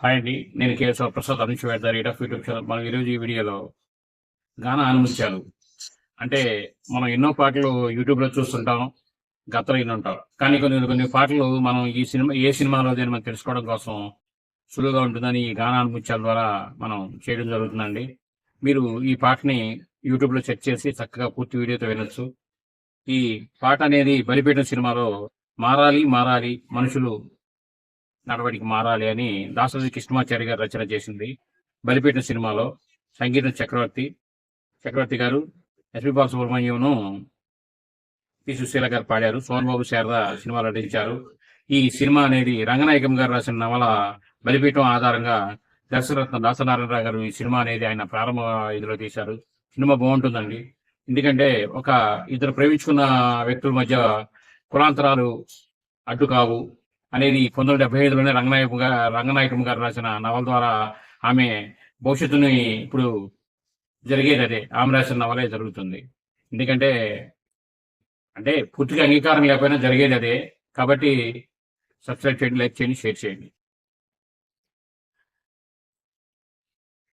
Hi అండి నేను కేశవ ప్రసాద్ అనుష్ వేడదారి రీడ్ ఆఫ్ యూట్యూబ్ ఛానల్. మనం ఈరోజు ఈ వీడియోలో గాన అనుమతించాలు అంటే మనం ఎన్నో పాటలు యూట్యూబ్లో చూస్తుంటాం గతలో ఉంటాం. కానీ కొన్ని కొన్ని పాటలు మనం ఈ సినిమా ఏ సినిమాలో అని మనం తెలుసుకోవడం కోసం సులువుగా ఉంటుందని ఈ గాన అనుమత్యాల ద్వారా మనం చేయడం జరుగుతుందండి. మీరు ఈ పాటని యూట్యూబ్లో సెర్చ్ చేసి చక్కగా పూర్తి వీడియోతో వినొచ్చు. ఈ పాట అనేది బలిపీఠం సినిమాలో మారాలి మారాలి మనుషులు నడవడికి మారాలి అని దాసరి కృష్ణమాచారి గారు రచన చేసింది. బలిపీఠం సినిమాలో సంగీతం చక్రవర్తి చక్రవర్తి గారు ఎస్పి బాలసుబ్రహ్మణ్యంను పి. సుశీల గారు పాడారు. సోమన్ బాబు శారద సినిమాలో నటించారు. ఈ సినిమా అనేది రంగనాయకం గారు రాసిన నవల బలిపీఠం ఆధారంగా దర్శరత్న దాసనారాయణరావు గారు ఈ సినిమా అనేది ఆయన ప్రారంభ ఇదిలో తీశారు. సినిమా బాగుంటుందండి. ఎందుకంటే ఒక ఇద్దరు ప్రేమించుకున్న వ్యక్తుల మధ్య కులాంతరాలు అడ్డు కావు అనేది పంతొమ్మిది వందల డెబ్బై ఐదులోనే రంగనాయకం గారు రంగనాయకం గారు రాసిన నవల ద్వారా ఆమె భవిష్యత్తుని ఇప్పుడు జరిగేది అదే. ఆమె రాసిన నవలే జరుగుతుంది. ఎందుకంటే అంటే పూర్తిగా అంగీకారం లేకపోయినా జరిగేది అదే. కాబట్టి సబ్స్క్రైబ్ చేయండి లైక్ చేయండి షేర్ చేయండి.